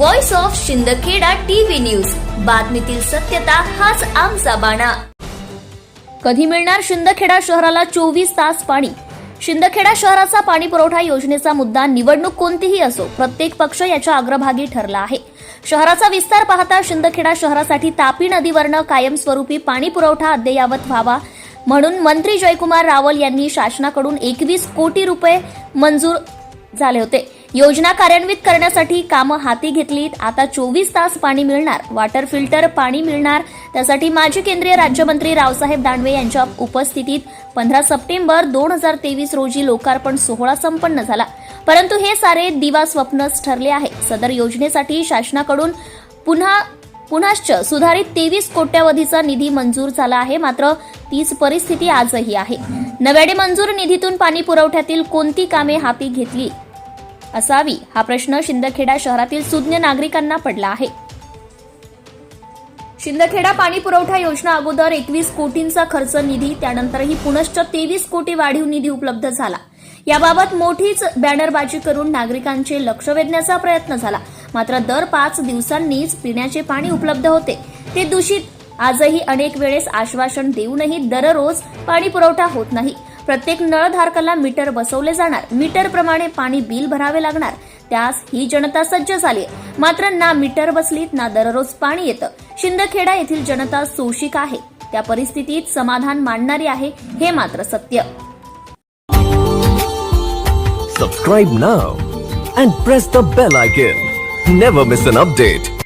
Voice of Shindkheda TV news. बातमीतील सत्यता हाच आमचा बाणा. कधी मिळणार शिंदखेडा शहराला चोवीस तास पाणी? शिंदखेडा शहराचा पाणी पुरवठा योजनेचा मुद्दा निवडणूक कोणतीही असो प्रत्येक पक्ष याच्या अग्रभागी ठरला आहे. शहराचा विस्तार पाहता शिंदखेडा शहरासाठी तापी नदीवरनं कायमस्वरूपी पाणी पुरवठा अद्ययावत व्हावा म्हणून मंत्री जयकुमार रावल यांनी शासनाकडून एकवीस कोटी रुपये मंजूर झाले होते. योजना कार्यान्वित करण्यासाठी कामं हाती घेतलीत. आता चोवीस तास पाणी मिळणार. वॉटर फिल्टर पाणी मिळणार. त्यासाठी माजी केंद्रीय राज्यमंत्री रावसाहेब दानवे यांच्या उपस्थितीत पंधरा सप्टेंबर दोन हजार तेवीस रोजी लोकार्पण सोहळा संपन्न झाला. परंतु हे सारे दिवा स्वप्नच ठरले आहे. सदर योजनेसाठी शासनाकडून पुन्हा पुनश्च सुधारित तेवीस कोट्यावधीचा निधी मंजूर झाला आहे. मात्र तीच परिस्थिती आजही आहे. नव्याने मंजूर निधीतून पाणी पुरवठ्यातील कोणती कामे हाती घेतली? असावी हा प्रश्न शिंदखेडा शहरातील सुज्ञ नागरिकांना पडला आहे. शिंदखेडा पाणी पुरवठा योजना अगोदर एकवीस कोटींचा खर्च निधी त्यानंतरही पुनश्च तेवीस कोटी वाढीव निधी उपलब्ध झाला. याबाबत मोठीच बॅनरबाजी करून नागरिकांचे लक्ष वेधण्याचा प्रयत्न झाला. मात्र दर पाच दिवसांनीच पिण्याचे पाणी उपलब्ध होते. ते दूषित. आजही अनेक वेळेस आश्वासन देऊनही दररोज पाणी पुरवठा होत नाही. प्रत्येक नळधारकाला मीटर बसवले जाणार. मीटर प्रमाणे पाणी बिल भरावे लागणार. त्यास ही जनता सज्ज झाली मात्र ना मीटर बसलीत ना दररोज पाणी येतं. शिंदखेडा येथील जनता सोशिक आहे. त्या परिस्थितीत समाधान मानणारी आहे हे मात्र सत्य. Subscribe now and press the bell icon never miss an update